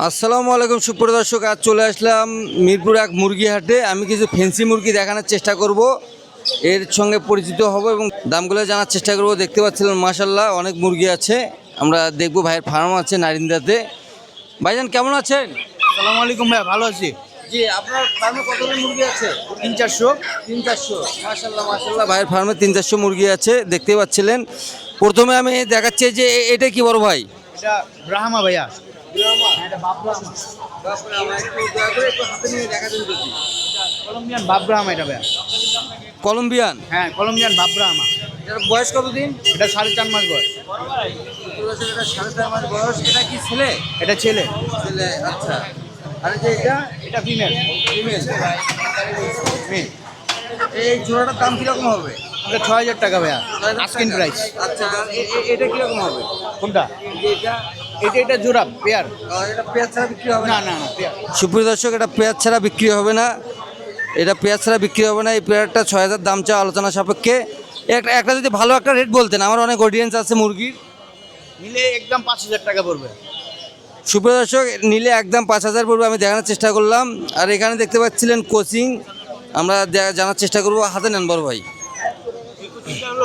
আসসালামু আলাইকুম সুপ্রিয় দর্শক আজ চলে আসলাম মিরপুর এক মুরগি হাটে। আমি কিছু ফেন্সি মুরগি দেখানোর চেষ্টা করব। এর সঙ্গে পরিচিত হব এবং দামগুলো জানার চেষ্টা করব। দেখতে পাচ্ছিলেন মাশাল্লাহ অনেক মুরগি আছে। আমরা দেখব ভাইয়ের ফার্ম আছে নারিন্দাতে। ভাইজান কেমন আছেন? সালাম আলাইকুম ভাইয়া ভালো আছি। জি আপনার ফার্মে কতগুলো মুরগি আছে? তিন চারশো। তিন চারশো মাশাল্লাহ মাশাল্লাহ ভাইয়ের ফার্মে তিন চারশো মুরগি আছে দেখতে পাচ্ছিলেন। প্রথমে আমি দেখাচ্ছি যে এটা কি বড় ভাই? এটা ব্রাহ্মা ভাইয়া। কলম্বিয়ান এটা ভাইয়া। কলম্বিয়ান? হ্যাঁ কলম্বিয়ান এটার বয়স কতদিন? এটা সাড়ে চার মাস বয়স। এটা সাড়ে চার মাস বয়স এটা কি ছেলে। এটা ছেলে ছেলে আচ্ছা। আর যে এটা এটা ফিমেল ফিমেল মেয়ে। এই জোড়াটার দাম কীরকম হবে? এটা ছয় হাজার টাকা ভাইয়া আস্কিন প্রাইস আচ্ছা এটা কীরকম হবে? কোনটা? এটা এটা এটা জোড়া পেয়ার? এটা পেঁয়াজ ছাড়া বিক্রি হবে না না না পেয়ার। সুপ্রিয় দর্শক এটা পেঁয়াজ ছাড়া বিক্রি হবে না। এটা পেঁয়াজ ছাড়া বিক্রি হবে না। এই পেঁয়াজটা ছয় হাজার দাম চা আলোচনা সাপেক্ষে। একটা একটা যদি ভালো একটা রেট বলতেন আমার অনেক অডিয়েন্স আছে মুরগির। নিলে একদম পাঁচ হাজার টাকা পড়বে। সুপ্রিয় দর্শক নিলে একদম পাঁচ হাজার পড়বে আমি দেখানোর চেষ্টা করলাম। আর এখানে দেখতে পাচ্ছিলেন কোচিং। আমরা জানার চেষ্টা করব। হাতে নেন বড় ভাই।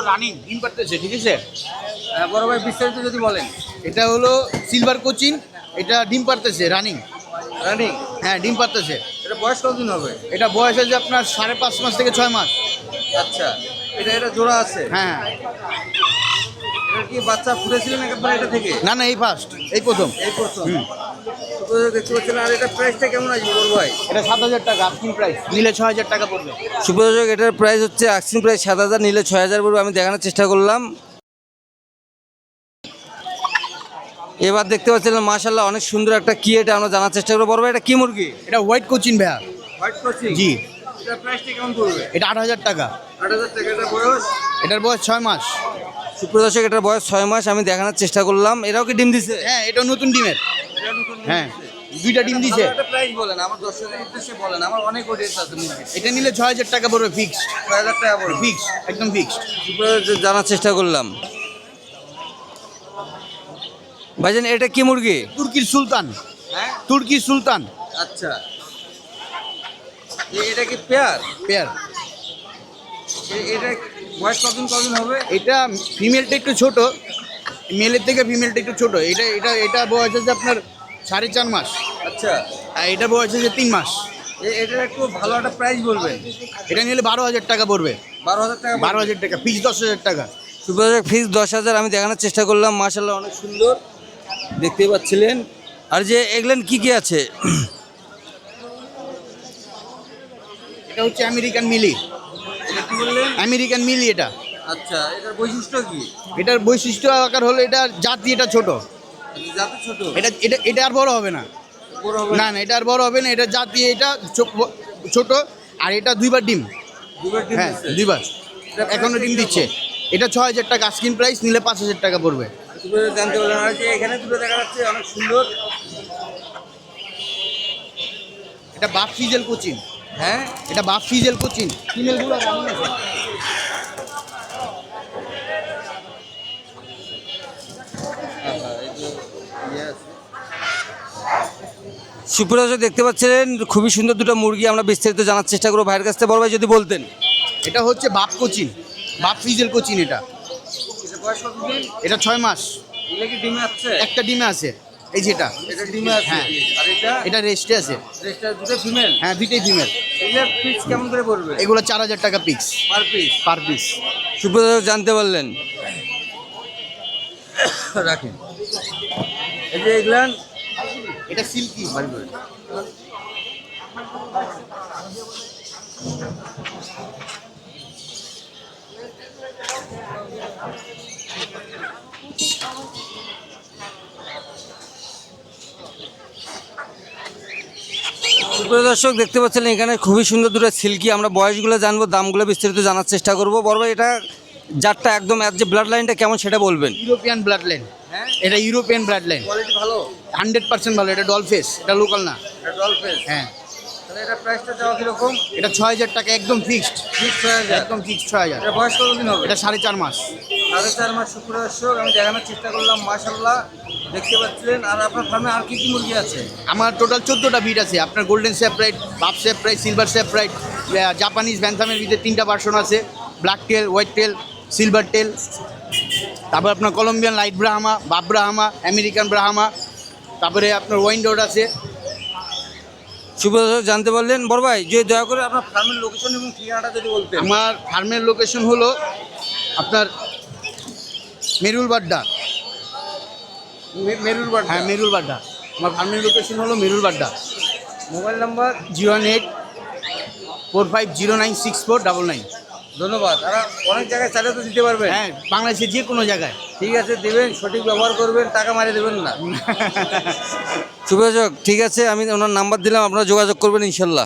রানিং ঠিক আছে? বড় ভাই বিস্তারিত যদি বলেন। এটা হলো সিলভার কোচিন এটা ডিম পারতেছে রানিং রানিং হ্যাঁ ডিম পারতেছে এটা বয়স কতদিন হবে? এটা বয়স আছে আপনার সাড়ে পাঁচ মাস থেকে ছয় মাস। আচ্ছা এটা এটা জোড়া আছে? হ্যাঁ এটা কি বাচ্চা ফুটেছিলেন একবার এটা থেকে? না না এই ফার্স্ট এই প্রথম। এই প্রথম। হুম। সুপ্রিয় দেখতে আর এটা প্রাইসটা কেমন আছে বড় ভাই? এটা সাত হাজার টাকা আস্কিং প্রাইস নিলে ছয় হাজার টাকা পড়বে। সুপ্রদর্শক এটার প্রাইস হচ্ছে আক্সিন প্রাইস সাত হাজার নিলে ছয় হাজার পড়বে। আমি দেখানোর চেষ্টা করলাম। এবার দেখতে পাচ্ছিলাম মাশাল্লাহ অনেক সুন্দর একটা কি এটা আমরা জানার চেষ্টা করব। বড় ভাই এটা কি মুরগি? এটা হোয়াইট কোচিন ভাইয়া। হোয়াইট কোচিং জি। এটার প্রাইসটা কেমন পড়বে? এটা আট হাজার টাকা। আট হাজার টাকা এটা বয়স? এটার বয়স ছয় মাস। সুপ্রদর্শক এটার বয়স ছয় মাস আমি দেখানোর চেষ্টা করলাম। এরাও কি ডিম দিছে? হ্যাঁ এটা নতুন ডিমের। হ্যাঁ দুইটা ডিম দিছে। প্রাইস বলেন আমার দর্শকের উদ্দেশ্যে বলেন আমার অনেক অডিয়েন্স আছে মুরগি এটা নিলে ছয় হাজার টাকা পড়বে ফিক্সড ছয় হাজার টাকা পড়বে। ফিক্সড একদম ফিক্সড সুপ্রদর্শক জানার চেষ্টা করলাম। ভাইজান এটা কি মুরগি? তুর্কির সুলতান। হ্যাঁ তুর্কির সুলতান। আচ্ছা। এ- এটা কি পেয়ার? পেয়ার। এ- এটা বয়স কতদিন কতদিন হবে? এটা ফিমেলটা একটু ছোট। মেলের থেকে ফিমেলটা একটু ছোট। এটা এটা এটা বয়স আছে আপনার সাড়ে চার মাস। আচ্ছা। আর এটা বয়স আছে তিন মাস। এ- এটার একটু ভালো একটা প্রাইস বলবেন। এটা নিলে বারো হাজার টাকা পড়বে। বারো হাজার টাকা বারো হাজার টাকা। ফিক্স দশ হাজার টাকা। সুপ্রদর্শক ফিস দশ হাজার আমি দেখানোর চেষ্টা করলাম। মার্শাল্লাহ অনেক সুন্দর। দেখতেই পাচ্ছিলেন। আর যে এগুলেন কি কি আছে? এটা হচ্ছে আমেরিকান মিলি। আমেরিকান মিলি এটা। আচ্ছা এটার বৈশিষ্ট্য কি? এটার বৈশিষ্ট্য আকার হলো এটা জাতি এটা ছোট। ছোট? এটা এটা এটা আর বড় হবে না। না? না এটা আর বড় হবে না এটা জাতি এটা ছোট আর এটা দুইবার ডিম। হ্যাঁ দুইবার। এটা এখনও ডিম দিচ্ছে। এটা ছয় হাজার টাকা স্ক্রিন প্রাইস নিলে পাঁচ হাজার টাকা পড়বে। সুপ্রদর্শক জানতে পারলাম আর যে এখানে দুটো দেখা যাচ্ছে অনেক সুন্দর। এটা বাপ ফিজেল কোচিং হ্যাঁ? এটা বাপ ফিজেল কোচিং ফিমেলগুলো সুপ্রদর্শক দেখতে পাচ্ছেন খুবই সুন্দর দুটো মুরগি আমরা বিস্তারিত জানার চেষ্টা করব। ভাইয়ের কাছ থেকে বড় ভাই যদি বলতেন। এটা হচ্ছে বাপ কোচিং বাপ ফিজেল কোচিং এটা। এটা ছয় মাস। এটা কি ডিমে আছে একটা ডিমে আছে। এই যেটা এটা। ডিমে আছে। হ্যাঁ। এটা? এটা রেস্টে আছে। ফিমেল হ্যাঁ দুইটাই ফিমেল কেমন করে পড়বে? এগুলো চার হাজার টাকা pix per piece per piece সুপ্রদর্শক জানতে পারলেন। রাখেন। এই যে এগুলান এটা সিল্কি। করে সুপ্রিয় দর্শক দেখতে পাচ্ছেন এখানে খুবই সুন্দর দুটো সিল্কি। আমরা বয়সগুলো জানব দামগুলো বিস্তারিত জানার চেষ্টা করব। বড় ভাই এটা যারটা একদম যে ব্লাড লাইনটা কেমন সেটা বলবেন? ইউরোপিয়ান ব্লাড লাইন হ্যাঁ? এটা ইউরোপিয়ান ব্লাড লাইন কোয়ালিটি ভালো? হান্ড্রেড পার্সেন্ট ভালো এটা ডলফেস এটা লোকাল না। এটা ডল ফেস হ্যাঁ। তাহলে এটা প্রাইসটা কীরকম? এটা ছয় হাজার টাকা একদম ফিক্সড ফিক্স হয়ে যায় একদম ফিক্সড ছয় হাজার। এটা বয়স কতদিন হবে? এটা সাড়ে চার মাস। সাড়ে চার মাস শুক্র দর্শক আমি দেখানোর চেষ্টা করলাম মাশাল্লাহ দেখতে পাচ্ছিলেন আর আপনার ফার্মে আর কি কি মুরগি আছে? আমার টোটাল চোদ্দোটা বিট আছে। আপনার গোল্ডেন স্যাপ্রাইট বাপ স্যাপ্রাইট সিলভার স্যাপ্রাইট জাপানিজ ব্যান্থামের ভিতরে তিনটা ভার্সন আছে। Black tail white tail silver tail তারপর আপনার Colombian light Brahma buff Brahma American Brahma তারপরে আপনার ওয়াইন্ডোড আছে। সুপ্রদর্শক জানতে পারলেন? বড় ভাই যে দয়া করে আপনার ফার্মের লোকেশন এবং ঠিকানাটা যদি বলতেন। আমার ফার্মের লোকেশন হলো আপনার মেরুল বাড্ডা। মেরুর বাড়ি হ্যাঁ মেরুল বাড্ডা। আমার ফার্মের লোকেশন হলো Merul Badda. Mobile number? Zero one eight four five zero nine six four double nine. ধন্যবাদ। আর অনেক জায়গায় চালিয়ে তো দিতে পারবেন। হ্যাঁ বাংলাদেশের যে কোনো জায়গায়। ঠিক আছে দেবেন সঠিক ব্যবহার করবেন টাকা মারিয়ে দেবেন না। সুপ্রদর্শক ঠিক আছে আমি ওনার নাম্বার দিলাম আপনারা যোগাযোগ করবেন ইনশাল্লাহ।